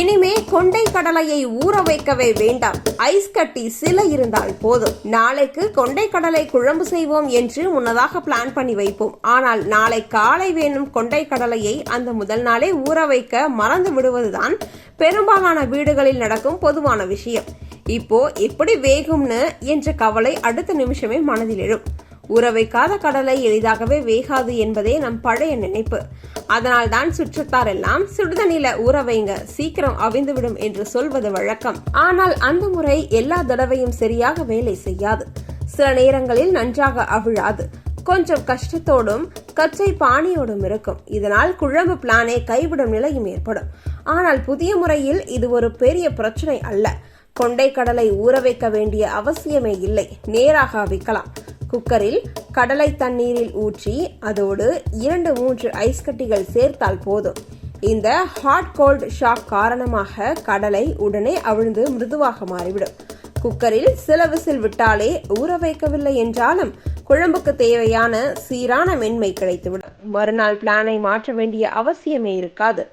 இனிமே கொண்டை கடலையை ஊற வைக்கவே வேண்டாம். ஐஸ் கட்டி சில இருந்தால் போதும். நாளைக்கு கொண்டை கடலை குழம்பு செய்வோம் என்று முன்னதாக பிளான் பண்ணி வைப்போம். ஆனால் நாளை காலை வேணும் கொண்டை கடலையை அந்த முதல் நாளே ஊற வைக்க மறந்து விடுவதுதான் பெரும்பாலான வீடுகளில் நடக்கும் பொதுவான விஷயம். இப்போ எப்படி வேகும்னு என்ற கவலை அடுத்த நிமிஷமே மனதில் எழும். ஊற வைக்காத கடலை எளிதாகவே வேகாது என்பதே நம் பழைய நினைப்பு. அதனால் தான் சுற்றத்தார் எல்லாம் சுடுதண்ணில ஊற வைங்க சீக்கிரம் அவிந்துவிடும் என்று சொல்வது வழக்கம். ஆனால் அந்த முறை எல்லா தடவையும் சரியாக வேலை செய்யாது. சில நேரங்களில் நன்றாக அவிழாது. கொஞ்சம் கஷ்டத்தோடும் கச்சை பாணியோடும் இருக்கும். இதனால் குழம்பு பிளானே கைவிடும் நிலையும் ஏற்படும். ஆனால் புதிய முறையில் இது ஒரு பெரிய பிரச்சனை அல்ல. கொண்டை கடலை ஊற வைக்க வேண்டிய அவசியமே இல்லை. நேராக அவிக்கலாம். குக்கரில் கடலை தண்ணீரில் ஊற்றி அதோடு இரண்டு மூன்று ஐஸ் கட்டிகள் சேர்த்தால் போதும். இந்த ஹாட் கோல்ட் ஷாக் காரணமாக கடலை உடனே அவிழ்ந்து மிருதுவாக மாறிவிடும். குக்கரில் சில விசில் விட்டாலே ஊற வைக்கவில்லை என்றாலும் குழம்புக்கு தேவையான சீரான மென்மை கிடைத்துவிடும். மறுநாள் பிளானை மாற்ற வேண்டிய அவசியமே இருக்காது.